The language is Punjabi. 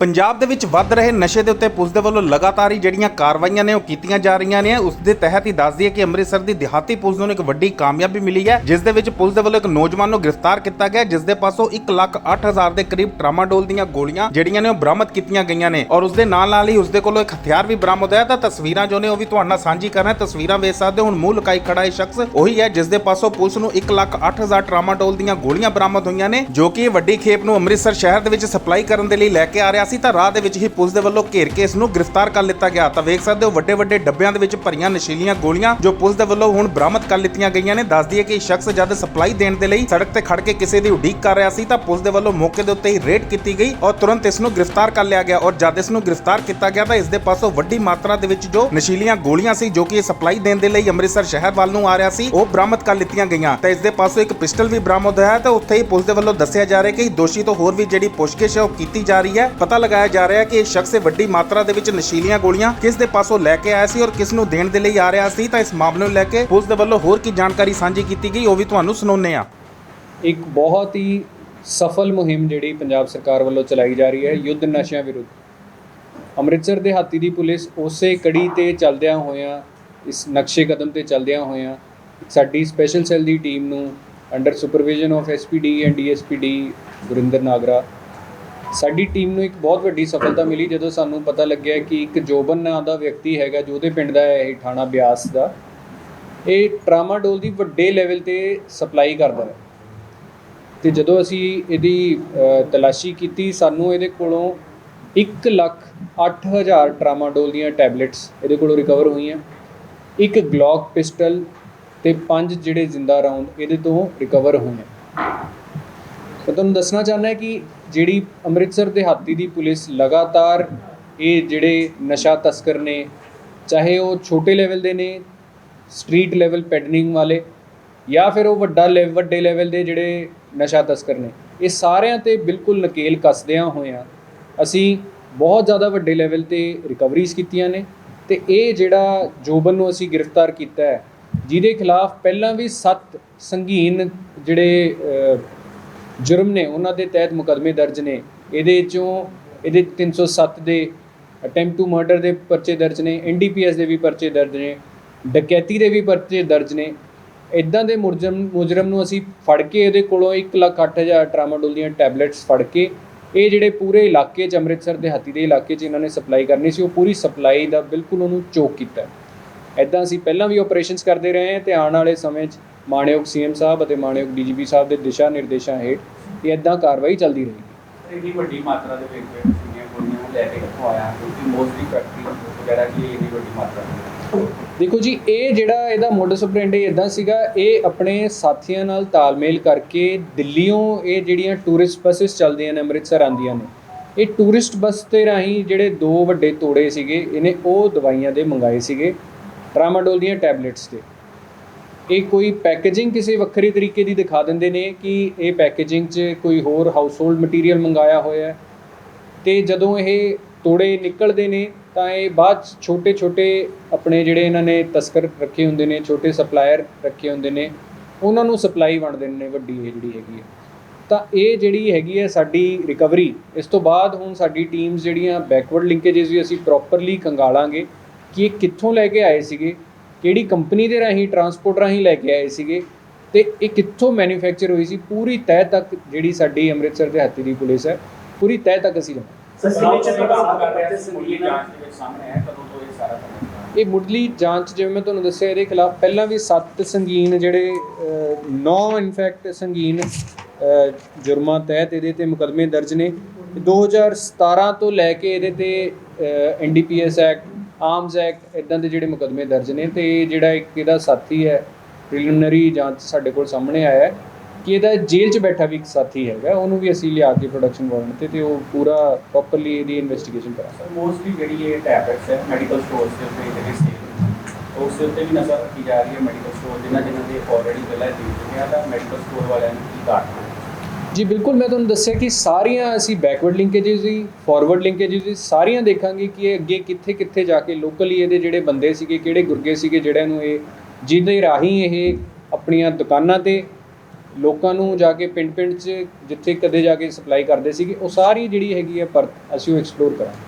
ਪੰਜਾਬ ਦੇ ਵਿੱਚ ਵੱਧ ਰਹੇ ਨਸ਼ੇ ਦੇ ਉੱਤੇ ਪੁਲਿਸ ਦੇ ਵੱਲੋਂ ਲਗਾਤਾਰ ਹੀ ਜਿਹੜੀਆਂ ਕਾਰਵਾਈਆਂ ਨੇ ਉਹ ਕੀਤੀਆਂ ਜਾ ਰਹੀਆਂ ਨੇ, ਉਸ ਦੇ ਤਹਿਤ ਹੀ ਦੱਸ ਦਈਏ ਕਿ ਅੰਮ੍ਰਿਤਸਰ ਦੀ ਦਿਹਾਤੀ ਪੁਲਿਸ ਨੂੰ ਇੱਕ ਵੱਡੀ ਕਾਮਯਾਬੀ ਮਿਲੀ ਹੈ, ਜਿਸ ਦੇ ਵਿੱਚ ਪੁਲਿਸ ਦੇ ਵੱਲੋਂ ਇੱਕ ਨੌਜਵਾਨ ਨੂੰ ਗ੍ਰਿਫਤਾਰ ਕੀਤਾ ਗਿਆ, ਜਿਸ ਦੇ ਪਾਸੋਂ 1 ਲੱਖ 8000 ਦੇ ਕਰੀਬ ਟਰਾਮਾਡੋਲ ਦੀਆਂ ਗੋਲੀਆਂ ਜਿਹੜੀਆਂ ਨੇ ਉਹ ਬਰਾਮਦ ਕੀਤੀਆਂ ਗਈਆਂ ਨੇ ਔਰ ਉਸ ਦੇ ਨਾਲ ਨਾਲ ਹੀ ਉਸ ਦੇ ਕੋਲੋਂ ਇੱਕ ਹਥਿਆਰ ਵੀ ਬਰਾਮਦ ਹੋਇਆ, ਤਾਂ ਤਸਵੀਰਾਂ ਜੋ ਨੇ ਉਹ ਵੀ ਤੁਹਾਡੇ ਨਾਲ ਸਾਂਝੀ ਕਰ ਰਹੇ ਤਸਵੀਰਾਂ ਵੇਖ ਸਕਦੇ ਹੋ, ਹੁਣ ਮੂੰਹ ਲੁਕਾਈ ਖੜਾ ਇਹ ਸ਼ਖਸ ਉਹੀ ਹੈ, ਜਿਸ ਦੇ ਪਾਸੋਂ ਪੁਲਿਸ ਨੂੰ 1 ਲੱਖ 8000 ਟਰਾਮਾਡੋਲ ਦੀਆਂ ਗੋਲੀਆਂ ਬਰਾਮਦ ਹੋਈਆਂ ਨੇ, ਜੋ ਕਿ ਵੱਡੀ ਖੇਪ ਨੂੰ ਅੰਮ੍ਰਿਤਸਰ ਸ਼ਹਿਰ ਦੇ ਵਿੱਚ ਸਪਲਾਈ ਕਰਨ ਦੇ ਲਈ ਲੈ ਕੇ ਆ ਰਿਹਾ ਸੀ ਤਾਂ ਰਾਹ ਦੇ ਵਿੱਚ ਹੀ ਪੁਲਿਸ ਦੇ ਵੱਲੋਂ ਘੇਰ ਕੇ ਇਸ ਨੂੰ ਗ੍ਰਿਫਤਾਰ ਕਰ ਲਿੱਤਾ ਗਿਆ। ਤਾਂ ਵੇਖ ਸਕਦੇ ਹੋ ਵੱਡੇ ਵੱਡੇ ਡੱਬਿਆਂ ਦੇ ਵਿੱਚ ਭਰੀਆਂ ਨਸ਼ੀਲੀਆਂ ਗੋਲੀਆਂ ਜੋ ਪੁਲਿਸ ਦੇ ਵੱਲੋਂ ਹੁਣ ਬਰਾਮਦ ਕਰ ਲਿੱਤੀਆਂ ਗਈਆਂ ਨੇ। ਦੱਸ ਦਈਏ ਕਿ ਸ਼ਖਸ ਜਦ ਸਪਲਾਈ ਦੇਣ ਦੇ ਲਈ ਸੜਕ ਤੇ ਖੜ ਕੇ ਕਿਸੇ ਦੀ ਉਡੀਕ ਕਰ ਰਿਹਾ ਸੀ ਤਾਂ ਪੁਲਿਸ ਦੇ ਵੱਲੋਂ ਮੌਕੇ ਦੇ ਉੱਤੇ ਹੀ ਰੇਡ ਕੀਤੀ ਗਈ ਔਰ ਤੁਰੰਤ ਇਸ ਨੂੰ ਗ੍ਰਿਫਤਾਰ ਕਰ ਲਿਆ ਗਿਆ। ਔਰ ਜਦ ਇਸ ਨੂੰ ਗ੍ਰਿਫਤਾਰ ਕੀਤਾ ਗਿਆ ਤਾਂ ਇਸ ਦੇ ਪਾਸੋਂ ਵੱਡੀ ਮਾਤਰਾ ਦੇ ਵਿੱਚ ਜੋ ਨਸ਼ੀਲੀਆਂ ਗੋਲੀਆਂ ਸੀ, ਜੋ ਕਿ ਸਪਲਾਈ ਦੇਣ ਦੇ ਲਈ ਅੰਮ੍ਰਿਤਸਰ ਸ਼ਹਿਰ ਵੱਲ ਨੂੰ ਆ ਰਿਹਾ ਸੀ, ਉਹ ਬਰਾਮਦ ਕਰ ਲਿੱਤੀਆਂ ਗਈਆਂ। ਤਾਂ ਇਸ ਦੇ ਪਾਸੋਂ ਇੱਕ ਪਿਸਟਲ ਵੀ ਬਰਾਮਦ ਹੋਇਆ ਹੈ ਤਾਂ ਉੱਥੇ ਹੀ ਪੁਲਿਸ ਦੇ ਵੱਲੋਂ ਦੱਸਿਆ ਜਾ ਰਿਹਾ ਕਿ ਦੋਸ਼ੀ ਤੋਂ ਹੋਰ ਵੀ ਜਿਹੜੀ ਪੁੱਛਗਿੱਛ ਹੈ ਉਹ ਕੀਤੀ ਜਾ ਰਹੀ ਹੈ। ਪਤਾ ਲਗਾਇਆ ਜਾ ਰਿਹਾ ਹੈ ਕਿ ਇਹ ਸ਼ਖਸ ਵੱਡੀ ਮਾਤਰਾ ਦੇ ਵਿੱਚ ਨਸ਼ੀਲੀਆਂ ਗੋਲੀਆਂ ਕਿਸ ਦੇ ਪਾਸੋਂ ਲੈ ਕੇ ਆਇਆ ਸੀ ਔਰ ਕਿਸ ਨੂੰ ਦੇਣ ਦੇ ਲਈ ਆ ਰਿਹਾ ਸੀ, ਤਾਂ ਇਸ ਮਾਮਲੇ ਨੂੰ ਲੈ ਕੇ ਪੁਲਿਸ ਦੇ ਵੱਲੋਂ ਹੋਰ ਕੀ ਜਾਣਕਾਰੀ ਸਾਂਝੀ ਕੀਤੀ ਗਈ, ਉਹ ਵੀ ਤੁਹਾਨੂੰ ਸੁਣਾਉਂਦੇ ਹਾਂ। ਇੱਕ ਬਹੁਤ ਹੀ ਸਫਲ ਮੁਹਿੰਮ ਜਿਹੜੀ ਪੰਜਾਬ ਸਰਕਾਰ ਵੱਲੋਂ ਚਲਾਈ ਜਾ ਰਹੀ ਹੈ, ਯੁੱਧ ਨਸ਼ਿਆਂ ਵਿਰੁੱਧ। ਅੰਮ੍ਰਿਤਸਰ ਦੇ ਹਾਤੀ ਦੀ ਪੁਲਿਸ ਉਸੇ ਕੜੀ ਤੇ ਚੱਲਦਿਆਂ ਹੋਇਆਂ, ਇਸ ਨਕਸ਼ੇ ਕਦਮ ਤੇ ਚੱਲਦਿਆਂ ਹੋਇਆਂ, ਸਾਡੀ ਸਪੈਸ਼ਲ ਸੈੱਲ ਦੀ ਟੀਮ ਨੂੰ under supervision of SPD and DSPD Gurinder Nagra ਸਾਡੀ ਟੀਮ ਨੂੰ ਇੱਕ ਬਹੁਤ ਵੱਡੀ ਸਫਲਤਾ ਮਿਲੀ ਜਦੋਂ ਸਾਨੂੰ ਪਤਾ ਲੱਗਿਆ ਕਿ ਇੱਕ ਜੋਬਨ ਨਾਂ ਦਾ ਵਿਅਕਤੀ ਹੈਗਾ ਜੋ ਉਹਦੇ ਪਿੰਡ ਦਾ ਹੈ, ਇਹ ਥਾਣਾ ਬਿਆਸ ਦਾ। ਇਹ ਟਰਾਮਾਡੋਲ ਦੀ ਵੱਡੇ ਲੈਵਲ ਤੇ ਸਪਲਾਈ ਕਰਦਾ ਹੈ। ਤੇ ਜਦੋਂ ਅਸੀਂ ਇਹਦੀ ਤਲਾਸ਼ੀ ਕੀਤੀ, ਸਾਨੂੰ ਇਹਦੇ ਕੋਲੋਂ 1 ਲੱਖ 8000 ਟਰਾਮਾਡੋਲ ਦੀਆਂ ਟੈਬਲੇਟਸ ਇਹਦੇ ਕੋਲੋਂ ਰਿਕਵਰ ਹੋਈਆਂ। ਇੱਕ ਗਲੌਕ ਪਿਸਟਲ ਤੇ ਪੰਜ ਜਿਹੜੇ ਜ਼ਿੰਦਾ ਰਾਉਂਡ ਇਹਦੇ ਤੋਂ ਰਿਕਵਰ ਹੋਏ ਮੈਂ ਤੁਹਾਨੂੰ ਦੱਸਣਾ ਚਾਹੁੰਦਾ ਕਿ ਜਿਹੜੀ ਅੰਮ੍ਰਿਤਸਰ ਦੇ ਹਾਤੀ ਦੀ ਪੁਲਿਸ ਲਗਾਤਾਰ ਇਹ ਜਿਹੜੇ ਨਸ਼ਾ ਤਸਕਰ ਨੇ, ਚਾਹੇ ਉਹ ਛੋਟੇ ਲੈਵਲ ਦੇ ਨੇ ਸਟਰੀਟ ਲੈਵਲ ਪੈਡਨਿੰਗ ਵਾਲੇ ਜਾਂ ਫਿਰ ਉਹ ਵੱਡਾ ਲੈਵ ਵੱਡੇ ਲੈਵਲ ਦੇ ਜਿਹੜੇ ਨਸ਼ਾ ਤਸਕਰ ਨੇ, ਇਹ ਸਾਰਿਆਂ ਤੇ ਬਿਲਕੁਲ ਨਕੇਲ ਕੱਸਦਿਆਂ ਹੋਇਆਂ ਅਸੀਂ ਬਹੁਤ ਜ਼ਿਆਦਾ ਵੱਡੇ ਲੈਵਲ ਤੇ ਰਿਕਵਰੀਜ਼ ਕੀਤੀਆਂ ਨੇ ਤੇ ਇਹ ਜਿਹੜਾ ਜੋਬਨ ਨੂੰ ਅਸੀਂ ਗ੍ਰਿਫਤਾਰ ਕੀਤਾ ਹੈ, ਜਿਹਦੇ ਖਿਲਾਫ ਪਹਿਲਾਂ ਵੀ 7 ਸੰਗੀਨ ਜਿਹੜੇ ਜੁਰਮ ਨੇ ਉਹਨਾਂ ਦੇ ਤਹਿਤ ਮੁਕੱਦਮੇ ਦਰਜ ਨੇ। ਇਹਦੇ ਚੋਂ ਇਹਦੇ 307 ਦੇ ਅਟੈਂਪਟ ਟੂ ਮਰਡਰ ਦੇ ਪਰਚੇ ਦਰਜ ਨੇ ਐਨਡੀਪੀਐਸ ਦੇ ਵੀ ਪਰਚੇ ਦਰਜ ਨੇ, ਡਕੈਤੀ ਦੇ ਵੀ ਪਰਚੇ ਦਰਜ ਨੇ। ਇਦਾਂ ਦੇ ਮੁਜਰਮ ਮੁਜਰਮ ਨੂੰ ਅਸੀਂ ਫੜ ਕੇ ਇਹਦੇ ਕੋਲੋਂ 1 ਲੱਖ 8000 ਟਰਾਮਾਡੋਲ ਦੀਆਂ ਟੈਬਲੇਟਸ ਫੜ ਕੇ ਇਹ ਜਿਹੜੇ ਪੂਰੇ ਇਲਾਕੇ 'ਚ, ਅੰਮ੍ਰਿਤਸਰ ਦੇ ਹਾਤੀ ਦੇ ਇਲਾਕੇ 'ਚ ਇਹਨਾਂ ਨੇ ਸਪਲਾਈ ਕਰਨੀ ਸੀ, ਉਹ ਪੂਰੀ ਸਪਲਾਈ ਦਾ ਬਿਲਕੁਲ ਉਹਨੂੰ ਚੋਕ ਕੀਤਾ। ਹੈ ਅਸੀਂ ਪਹਿਲਾਂ ਵੀ ਆਪਰੇਸ਼ਨਸ ਕਰਦੇ ਰਹੇ ਹਾਂ, ਤੇ ਆਉਣ ਵਾਲੇ ਸਮੇਂ 'ਚ ਮਾਣਯੋਗ ਸੀਐਮ ਸਾਹਿਬ ਅਤੇ ਮਾਣਯੋਗ ਡੀਜੀਪੀ ਸਾਹਿਬ ਦੇ ਦਿਸ਼ਾ ਨਿਰਦੇਸ਼ਾਂ ਹੇਠ ਇਹ ਇਦਾਂ ਕਾਰਵਾਈ ਚੱਲਦੀ ਰਹੇਗੀ। ਇੰਨੀ ਵੱਡੀ ਮਾਤਰਾ ਦੇ ਵਿੱਚ ਜਿਹੜੀਆਂ ਗੋਲੀਆਂ ਨੂੰ ਲੈ ਕੇ ਕਿੱਥੋਂ ਆਇਆ ਕਿਉਂਕਿ ਮੋਸਟਲੀ ਫੈਕਟਰੀ ਵਗੈਰਾ ਕੀ ਇੰਨੀ ਵੱਡੀ ਮਾਤਰਾ ਦੇ ਵਿੱਚ ਦੇਖੋ ਜੀ ਇਹ ਜਿਹੜਾ ਇਹਦਾ ਮੋਡਸ ਆਪਰੈਂਡੀ ਇਦਾਂ ਸੀਗਾ ਇਹ ਆਪਣੇ ਸਾਥੀਆਂ ਨਾਲ ਤਾਲਮੇਲ ਕਰਕੇ ਦਿੱਲੀੋਂ ਇਹ ਜਿਹੜੀਆਂ ਟੂਰਿਸਟ ਬੱਸਸ ਚੱਲਦੀਆਂ ਨੇ ਅੰਮ੍ਰਿਤਸਰ ਆਉਂਦੀਆਂ ਨੇ ਇਹ ਟੂਰਿਸਟ ਬੱਸ ਤੇ ਰਾਹੀਂ ਜਿਹੜੇ ਦੋ ਵੱਡੇ ਤੋੜੇ ਸੀਗੇ ਇਹਨੇ ਉਹ ਦਵਾਈਆਂ ਦੇ ਮੰਗਾਏ ਸੀਗੇ ਟਰਾਮਾਡੋਲ ਦੀਆਂ ਟੈਬਲੇਟਸ ਦੇ ਇਹ ਕੋਈ ਪੈਕੇਜਿੰਗ ਕਿਸੇ ਵੱਖਰੇ ਤਰੀਕੇ ਦੀ ਦਿਖਾ ਦਿੰਦੇ ਨੇ ਕਿ ਇਹ ਪੈਕੇਜਿੰਗ 'ਚ ਕੋਈ ਹੋਰ ਹਾਊਸਹੋਲਡ ਮਟੀਰੀਅਲ ਮੰਗਾਇਆ ਹੋਇਆ ਹੈ? ਤੇ ਜਦੋਂ ਇਹ ਤੋੜੇ ਨਿਕਲਦੇ ਨੇ, ਤਾਂ ਇਹ ਬਾਅਦ ਛੋਟੇ ਛੋਟੇ ਆਪਣੇ ਜਿਹੜੇ ਇਹਨਾਂ ਨੇ ਤਸਕਰ ਰੱਖੇ ਹੁੰਦੇ ਨੇ, ਛੋਟੇ ਸਪਲਾਇਰ ਰੱਖੇ ਹੁੰਦੇ ਨੇ, ਉਹਨਾਂ ਨੂੰ ਸਪਲਾਈ ਵੰਡ ਦਿੰਦੇ ਨੇ ਵੱਡੀ ਇਹ ਜਿਹੜੀ ਹੈਗੀ ਹੈ। ਤਾਂ ਇਹ ਜਿਹੜੀ ਹੈਗੀ ਹੈ ਸਾਡੀ ਰਿਕਵਰੀ ਇਸ ਤੋਂ ਬਾਅਦ ਹੁਣ ਸਾਡੀ ਟੀਮਸ ਜਿਹੜੀਆਂ ਬੈਕਵਰਡ ਲਿੰਕੇजेस ਵੀ ਅਸੀਂ ਪ੍ਰੋਪਰਲੀ ਖੰਗਾਲਾਂਗੇ ਕਿ ਇਹ ਕਿੱਥੋਂ ਲੈ ਕੇ ਆਏ ਸੀਗੇ ਕਿਹੜੀ ਕੰਪਨੀ ਦੇ ਰਾਹੀਂ ਟਰਾਂਸਪੋਰਟ ਰਾਹੀਂ ਲੈ ਕੇ ਆਏ ਸੀਗੇ ਤੇ ਇਹ ਕਿੱਥੋਂ ਮੈਨੂਫੈਕਚਰ ਹੋਈ ਸੀ? ਪੂਰੀ ਤਹਿ ਤੱਕ ਜਿਹੜੀ ਸਾਡੀ ਅੰਮ੍ਰਿਤਸਰ ਦੇ ਹਾਤੀ ਦੀ ਪੁਲਿਸ ਹੈ ਪੂਰੀ ਤਹਿ ਤੱਕ ਅਸੀਂ ਸਰ ਸਿਗਨੇਚਰ ਪ੍ਰਦਾਨ ਕਰ ਰਿਹਾ ਸੀ ਮੁੱਢਲੀ ਜਾਂਚ ਦੇ ਵਿੱਚ ਸਾਹਮਣੇ ਹੈ ਕਦੋਂ ਤੋਂ ਇਹ ਸਾਰਾ ਕੰਮ ਇਹ ਮੁੱਢਲੀ ਜਾਂਚ ਜਿਵੇਂ ਮੈਂ ਤੁਹਾਨੂੰ ਦੱਸਿਆ ਇਹਦੇ ਖਿਲਾਫ ਪਹਿਲਾਂ ਵੀ 7 ਸੰਗੀਨ ਜਿਹੜੇ 9 ਇਨਫੈਕਟ ਸੰਗੀਨ ਜੁਰਮਾਂ ਤਹਿਤ ਇਹਦੇ ਤੇ ਮੁਕੱਦਮੇ ਦਰਜ ਨੇ। 2017 ਤੋਂ ਲੈ ਕੇ ਇਹਦੇ ਤੇ ਐਨਡੀਪੀਐਸ ਐਕਟ ਆਰਮਸ ਐਕਟ ਇਦਾਂ ਦੇ ਜਿਹੜੇ ਮੁਕੱਦਮੇ ਦਰਜ ਨੇ ਤੇ ਜਿਹੜਾ ਇੱਕ ਇਹਦਾ ਸਾਥੀ ਹੈ ਪ੍ਰੀਲਿਮਿਨਰੀ ਜਾਂਚ ਸਾਡੇ ਕੋਲ ਸਾਹਮਣੇ ਆਇਆ ਹੈ ਕਿ ਇਹਦਾ ਜੇਲ੍ਹ 'ਚ ਬੈਠਾ ਵੀ ਇੱਕ ਸਾਥੀ ਹੈਗਾ, ਉਹਨੂੰ ਵੀ ਅਸੀਂ ਲਿਆ ਕੇ ਪ੍ਰੋਡਕਸ਼ਨ ਵਾਰੰਟ ਤੇ ਤੇ ਉਹ ਪੂਰਾ ਪ੍ਰੋਪਰਲੀ ਇਹਦੀ ਇਨਵੈਸਟੀਗੇਸ਼ਨ ਕਰਾਂਗੇ। ਸਰ ਮੋਸਟਲੀ ਜਿਹੜੀ ਇਹ ਟੈਬਲੇਟਸ ਹੈ ਮੈਡੀਕਲ ਸਟੋਰਸ ਦੇ ਉੱਤੇ ਜਿਹੜੇ ਸੇਲ ਉਸ ਦੇ ਉੱਤੇ ਵੀ ਨਜ਼ਰ ਰੱਖੀ ਜਾ ਰਹੀ ਹੈ ਮੈਡੀਕਲ ਸਟੋਰ ਜਿਨ੍ਹਾਂ ਜਿਨ੍ਹਾਂ ਦੇ ਆਲਰੇਡੀ ਪਹਿਲਾਂ ਦੇ ਚੁੱਕੇ ਆ ਤਾਂ ਮੈਡੀਕਲ ਸਟੋਰ ਵਾਲਿਆਂ ਨੂੰ ਕੀ ਕਾਰਨ ਜੀ, ਬਿਲਕੁਲ, ਮੈਂ ਤੁਹਾਨੂੰ ਦੱਸਿਆ ਕਿ ਸਾਰੀਆਂ ਅਸੀਂ ਬੈਕਵਰਡ ਲਿੰਕੇजेस ਦੀ ਫਾਰਵਰਡ ਲਿੰਕੇजेस ਦੀ ਸਾਰੀਆਂ ਦੇਖਾਂਗੇ ਕਿ ਇਹ ਅੱਗੇ ਕਿੱਥੇ ਕਿੱਥੇ ਜਾ ਕੇ ਲੋਕਲੀ ਇਹਦੇ ਜਿਹੜੇ ਬੰਦੇ ਸੀਗੇ, ਕਿਹੜੇ ਗੁਰਗੇ ਸੀਗੇ ਜਿਹੜਿਆਂ ਨੂੰ ਇਹ, ਜਿਹਦੇ ਰਾਹੀਂ ਇਹ ਆਪਣੀਆਂ ਦੁਕਾਨਾਂ ਤੇ ਲੋਕਾਂ ਨੂੰ ਜਾ ਕੇ ਪਿੰਡ-ਪਿੰਡ 'ਚ ਜਿੱਥੇ ਕਦੇ ਜਾ ਕੇ ਸਪਲਾਈ ਕਰਦੇ ਸੀਗੇ, ਉਹ ਸਾਰੀ ਜਿਹੜੀ ਹੈਗੀ ਹੈ ਪਰਤ ਅਸੀਂ ਉਹ ਐਕਸਪਲੋਰ ਕਰਾਂਗੇ।